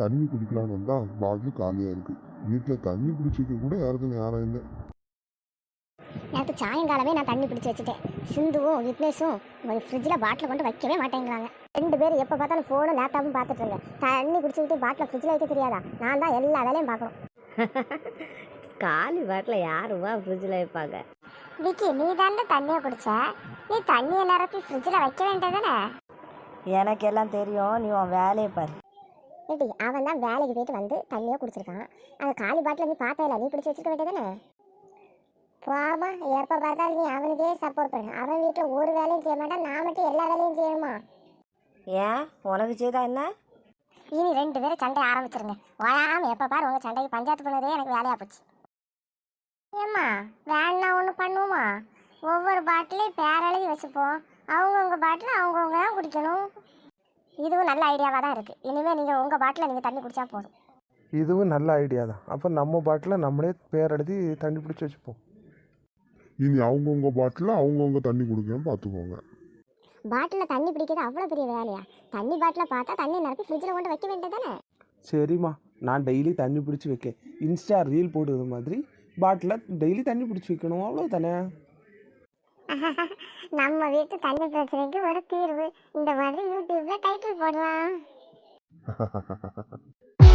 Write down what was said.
தண்ணி குடிக்கலான்னு வந்தால் பாட்டில் காலியாக இருக்குது வீட்டில் தண்ணி குடிச்சிக்க கூட யாருக்கும் யாரும் இல்லை. நேற்று சாயங்காலமே நான் தண்ணி பிடிச்சி வச்சுட்டேன். சிந்துவும் விக்னேஷும் ஒரு ஃப்ரிட்ஜில் பாட்டில் கொண்டு வைக்கவே மாட்டேங்கிறாங்க. ரெண்டு பேரும் எப்போ பார்த்தாலும் ஃபோனும் லேப்டாப்பும் பார்த்துட்டு இருங்க தண்ணி குடிச்சிக்கிட்டு பாட்டில் ஃப்ரிட்ஜில் வைக்க தெரியாதா? நான் தான் எல்லா வேலையும் பார்க்கணும். காலி பாட்டில் யாருவா ஃப்ரிட்ஜில் வைப்பாங்க? விக்கி நீ தானே தண்ணியை குடிச்ச? நீ தண்ணியை நிரப்பி ஃப்ரிட்ஜில் வைக்க வேண்டியதானே எனக்கு எல்லாம் தெரியும் நீ உன் வேலையை பாரு. ஏடி அவன் தான் வேலைக்கு போயிட்டு வந்து தண்ணியை குடிச்சிருக்கான். அந்த காலி பாட்டில் நீ பார்த்ததில்ல நீ பிடிச்சி வச்சிருக்க வேண்டியதானே போமா எப்போ பார்த்தாலும் நீ அவனுக்கே சப்போர்ட் பண்ணு. அவன் வீட்டில் ஒரு வேலையும் செய்ய மாட்டான் நான் மட்டும் எல்லா வேலையும் செய்யணுமா? ஏன்? உனக்கு செய்தா என்ன? இனி ரெண்டு பேரும் சண்டை ஆரம்பிச்சிருங்க. வராம எப்போ பாரு உங்கள் சண்டைக்கு பஞ்சாயத்து பண்ணதே எனக்கு வேலையாக போச்சு. ஏம்மா வேணா ஒன்று பண்ணுவோமா ஒவ்வொரு பாட்டிலையும் பேர் எழுதி வச்சுப்போம். அவங்கவுங்க பாட்டில் அவங்கவுங்க தான் குடிக்கணும். இதுவும் நல்ல ஐடியாவாக தான் இருக்குது இனிமேல் நீங்கள் உங்கள் பாட்டில் நீங்கள் தண்ணி குடிச்சா போதும். இதுவும் நல்ல ஐடியா தான். அப்போ நம்ம பாட்டில் நம்மளே பேர் எழுதி தண்ணி பிடிச்சி வச்சுப்போம். இனி அவங்கவுங்க பாட்டில் அவங்கவுங்க தண்ணி குடிக்கணும் பார்த்துக்கோங்க பாட்டிலில் தண்ணி பிடிக்கிறது அவ்வளோ பெரிய வேலையா? தண்ணி பாட்டில் பார்த்தா தண்ணி நிரப்பி ஃப்ரிட்ஜில் கொண்டு வைக்க வேண்டியதானே சரிம்மா. நான் டெய்லி தண்ணி பிடிச்சி வைக்க இன்ஸ்டா ரீல் போடுறது மாதிரி பாட்டில் டெய்லி தண்ணி பிடிச்சி வைக்கணும். அவ்வளோ தானே நம்ம வீட்டு தண்ணி பிரச்சனைக்கு ஒரு தீர்வு. இந்த மாதிரி யூடியூப்ல டைட்டில் போடலாம்.